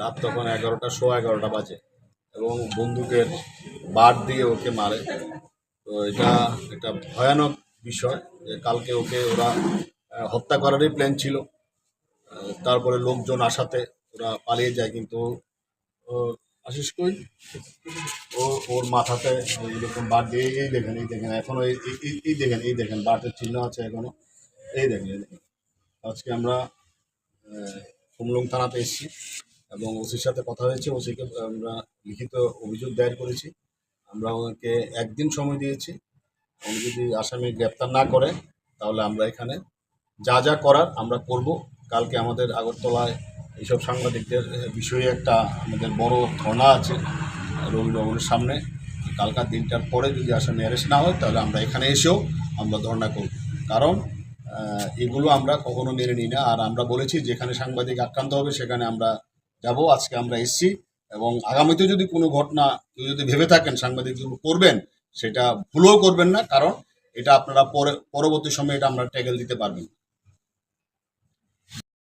রাত তখন এগারোটা, সোয়া এগারোটা বাজে। এবং বন্দুকের বার দিয়ে ওকে মারে। তো এটা একটা ভয়ানক বিষয় যে কালকে ওকে ওরা হত্যা করারই প্ল্যান ছিল। তারপরে লোকজন আসাতে ওরা পালিয়ে যায়, কিন্তু আশিস কই? ও, ওর মাথাতে এরকম বার দিয়ে, এই দেখেন এই দেখেন, এখনও এই দেখেন এই দেখেন, বাটের চিহ্ন আছে এখনও এই দেখেন এই দেখেন। আজকে আমরা কুমলং থানাতে এসেছি। এবং ওসির সাথে কথা হয়েছে, ওসিকে আমরা লিখিত অভিযোগ দায়ের করেছি। আমরা ওনাকে একদিন সময় দিয়েছি। উনি যদি আসামি গ্রেপ্তার না করে, তাহলে আমরা এখানে যা যা করার আমরা করব। কালকে আমাদের আগরতলায় এইসব সাংবাদিকদের বিষয়ে একটা আমাদের বড় ধর্ণা আছে রবি ভবনের সামনে। কালকার দিনটার পরে যদি আসামি অ্যারেস্ট না হয়, তাহলে আমরা এখানে এসেও আমরা ধর্ণা করব। কারণ এগুলো আমরা কখনো মেনে নিই না। আর আমরা বলেছি, যেখানে সাংবাদিক আক্রান্ত হবে, সেখানে আমরা যাব, আজকে আমরা এসছি এবং আগামীতে যদি কোনো ঘটনা কেউ যদি ভেবে থাকেন সাংবাদিক করবেন, সেটা ভুলও করবেন না, কারণ এটা আপনারা পরে পরবর্তী সময়ে এটা আমরা ট্যাগেল দিতে পারবেন।